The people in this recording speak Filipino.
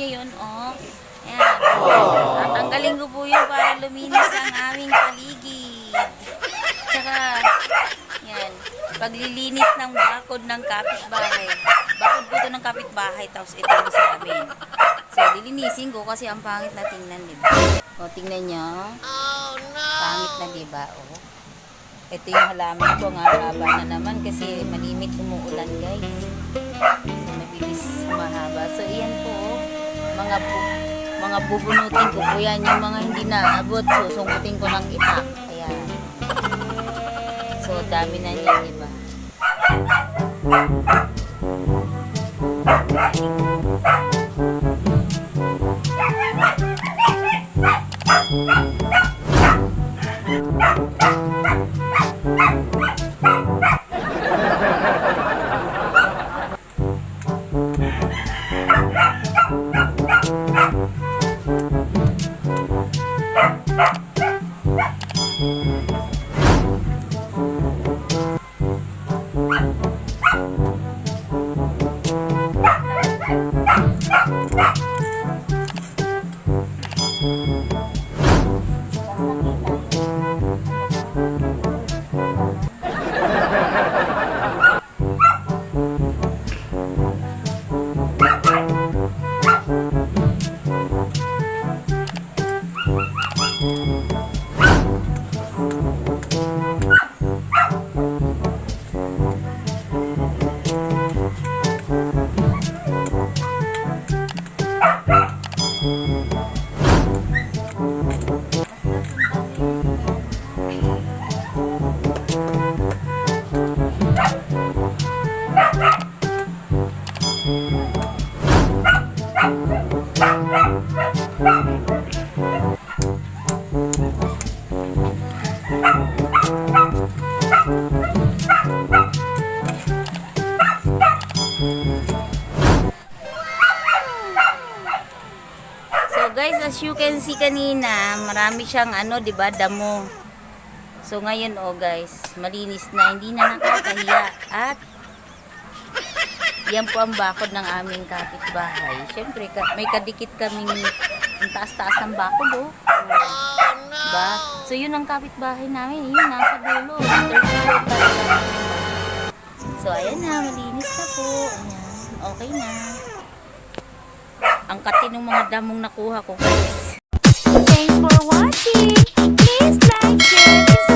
nyo yun, oh. Ayan. Tatanggalin ko po yun para luminis ang aming paligid. Tsaka, yan. Paglilinis ng bakod ng kapitbahay. Bakod po ito ng kapitbahay, tapos ito yung sa amin. So, lilinisin ko kasi ang pangit na tingnan, di ba? O, tingnan nyo. Oh, no! Pangit na, di ba? O. Ito yung halaman ko, ang haba na naman kasi malimit umuulan, guys. Humahaba. So, iyan po, mga bu mga bubunutin ko po yan. Yung mga hindi naabot, susungutin ko ng itak. Ayan. So, dami na niyan, di ba? So Mm-hmm. Guys, as you can see kanina, marami siyang ano, 'di ba, damo. So ngayon oh guys, malinis na, hindi na nakakahiya at yan po ang bakod ng aming kapitbahay. Siyempre, may kadikit kaming ang taas-taas ng bakod oh. Diba? So yun ang kapitbahay namin, yun nasa dulo. So ayan na, malinis na po. Ayan, okay na ang kati mga damong nakuha ko guys. Thanks for watching. Please like, share,